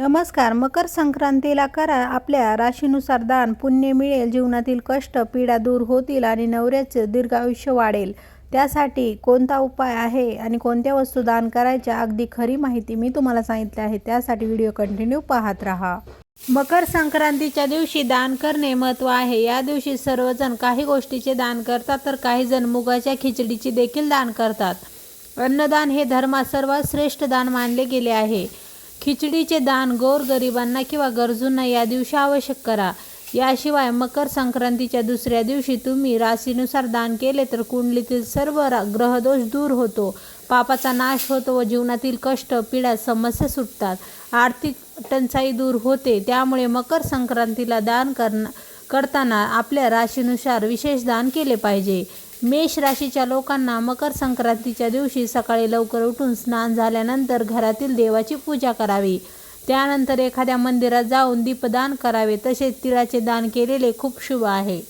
नमस्कार मकर संक्रांतीला करा आपल्या राशीनुसार दान पुण्य मिळेल जीवनातील कष्ट पीडा दूर होतील आणि नवऱ्याचे दीर्घायुष्य वाढेल. त्यासाठी कोणता उपाय आहे आणि कोणत्या वस्तू दान करायच्या अगदी खरी माहिती मी तुम्हाला सांगितली आहे. त्यासाठी व्हिडिओ कंटिन्यू पाहत राहा. मकर संक्रांतीच्या दिवशी दान करणे महत्त्व आहे. या दिवशी सर्वजण काही गोष्टीचे दान करतात तर काही जण मुगाच्या खिचडीचे देखील दान करतात. अन्नदान हे धर्मात सर्वात श्रेष्ठ दान मानले गेले आहे. खिचडीचे दान गोरगरिबांना किंवा गरजूंना या दिवशी आवश्यक करा. याशिवाय मकर संक्रांतीच्या दुसऱ्या दिवशी तुम्ही राशीनुसार दान केले तर कुंडलीतील सर्व ग्रहदोष दूर होतो. पापाचा नाश होतो व जीवनातील कष्ट पीडा समस्या सुटतात. आर्थिक टंचाई दूर होते. त्यामुळे मकर संक्रांतीला दान करना करताना आपल्या राशीनुसार विशेष दान केले पाहिजे. मेष राशीच्या लोकांना मकर संक्रांतीच्या दिवशी सकाळी लवकर उठून स्नान झाल्यानंतर घरातील देवाची पूजा करावी. त्यानंतर एखाद्या मंदिरात जाऊन दीपदान करावे तसेच तिळाचे दान केलेले खूप शुभ आहे.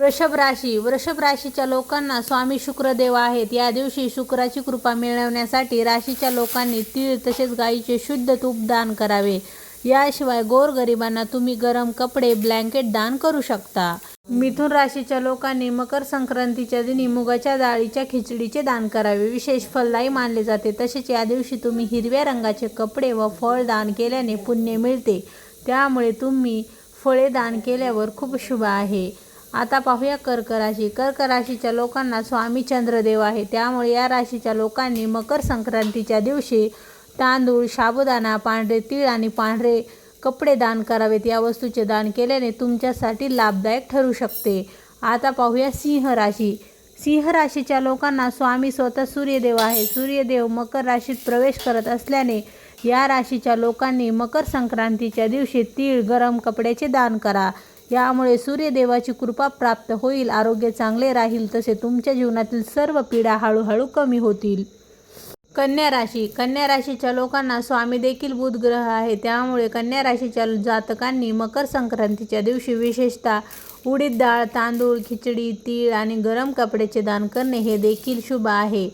वृषभ राशी वृषभ राशीच्या लोकांना स्वामी शुक्रदेव आहेत. या दिवशी शुक्राची कृपा मिळवण्यासाठी राशीच्या लोकांनी तीळ तसेच गायीचे शुद्ध तूप दान करावे. याशिवाय गोरगरिबांना तुम्ही गरम कपडे ब्लँकेट दान करू शकता. मिथुन राशीच्या लोकांनी मकर संक्रांतीच्या दिनी मुगाच्या डाळीच्या खिचडीचे दान करावे. विशेष फलदायी मानले जाते. तसेच या दिवशी तुम्ही हिरव्या रंगाचे कपडे व फळ दान केल्याने पुण्य मिळते. त्यामुळे तुम्ही फळे दान केल्यावर खूप शुभ आहे. आता पाहूया कर्क राशी. कर्क राशीच्या लोकांना स्वामी चंद्रदेव आहे. त्यामुळे या राशीच्या लोकांनी मकर संक्रांतीच्या दिवशी तांदूळ साबुदाणा पांढरे तीळ आणि पांढरे कपडे दान करावेत. या वस्तूचे दान केल्याने तुमच्यासाठी लाभदायक ठरू शकते. आता पाहूया सिंह राशी. सिंह राशीच्या लोकांना स्वामी स्वतः सूर्यदेव आहे. सूर्यदेव मकर राशीत प्रवेश करत असल्याने या राशीच्या लोकांनी मकर संक्रांतीच्या दिवशी तीळ गरम कपड्याचे दान करा. यामुळे सूर्यदेवाची कृपा प्राप्त होईल. आरोग्य चांगले राहील तसे तुमच्या जीवनातील सर्व पीडा हळूहळू कमी होतील. कन्या राशी. कन्या राशीच्या लोकांना स्वामी देखील बुध ग्रह आहे. त्यामुळे कन्या राशीच्या जातकांनी मकर संक्रांतीच्या दिवशी विशेषतः उडीद डाळ तांदूळ खिचडी तीळ आणि गरम कपड्याचे दान करणे हे देखील शुभ आहे.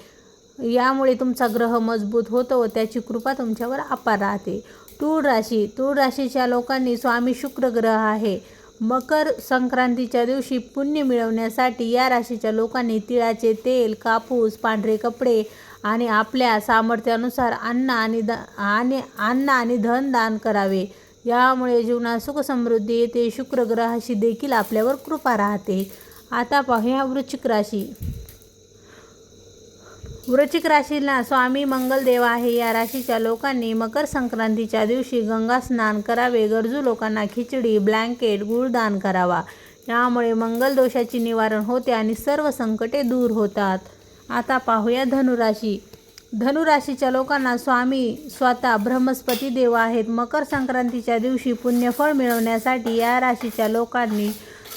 यामुळे तुमचा ग्रह मजबूत होतो व त्याची कृपा तुमच्यावर अपार राहते. तूळ राशी. तूळ राशीच्या लोकांनी स्वामी शुक्र ग्रह आहे. मकर संक्रांतीच्या दिवशी पुण्य मिळवण्यासाठी या राशीच्या लोकांनी तिळाचे तेल कापूस पांढरे कपडे आणि आपल्या सामर्थ्यानुसार अन्न आणि द आणि अन्न आणि धन दान करावे. यामुळे जीवनात सुख समृद्धी येते. शुक्र ग्रहाशी देखील आपल्यावर कृपा राहते. आता पाहूया वृश्चिक राशी. वृश्चिक राशीला स्वामी मंगलदेव आहे. या राशीच्या लोकांनी मकर संक्रांतीच्या दिवशी गंगा स्नान करावे. गरजू लोकांना खिचडी ब्लँकेट गुळदान करावा. यामुळे मंगल दोषाची निवारण होते आणि सर्व संकटे दूर होतात. आता पाहूया धनुराशी. धनुराशीच्या लोकांना स्वामी स्वतः ब्रह्मस्पती देव आहेत. मकर संक्रांतीच्या दिवशी पुण्यफळ मिळवण्यासाठी या राशीच्या लोकांनी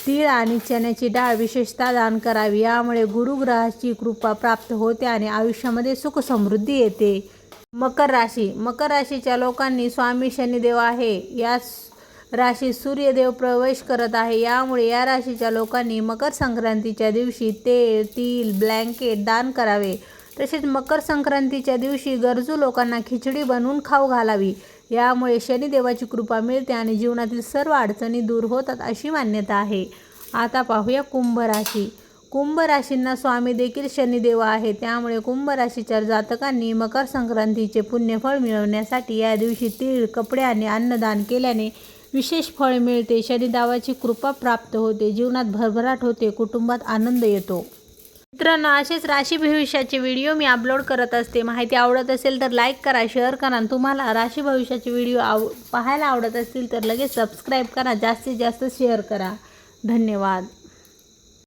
तीळ आणि चण्याची डाळ विशेषतः दान करावी. यामुळे गुरुग्रहाची कृपा प्राप्त होते आणि आयुष्यामध्ये सुख समृद्धी येते. मकर राशी. मकर राशीच्या लोकांनी स्वामी शनिदेव आहे. या राशीत सूर्यदेव प्रवेश करत आहे. यामुळे या राशीच्या लोकांनी मकर संक्रांतीच्या दिवशी तेल तील ब्लँकेट दान करावे. तसेच मकर संक्रांतीच्या दिवशी गरजू लोकांना खिचडी बनवून खाऊ घालावी. यामुळे शनिदेवाची कृपा मिळते आणि जीवनातील सर्व अडचणी दूर होतात अशी मान्यता आहे. आता पाहूया कुंभ राशी. कुंभ राशींना स्वामी देखील शनिदेव आहे त्यामुळे कुंभ राशीच्या जातकांनी मकर संक्रांतीचे पुण्यफळ मिळवण्यासाठी या दिवशी तीळ कपडे आणि अन्नदान केल्याने विशेष फळ मिळते. शनिदावाची कृपा प्राप्त होते. जीवनात भरभराट होते. कुटुंबात आनंद येतो. मित्रांनो असेच राशी भविष्याचे व्हिडिओ मी अपलोड करत असते. माहिती आवडत असेल तर लाईक करा शेअर करा आणि तुम्हाला राशी भविष्याचे व्हिडिओ आव पाहायला आवडत असतील तर लगेच सबस्क्राईब करा. जास्तीत जास्त शेअर करा. धन्यवाद.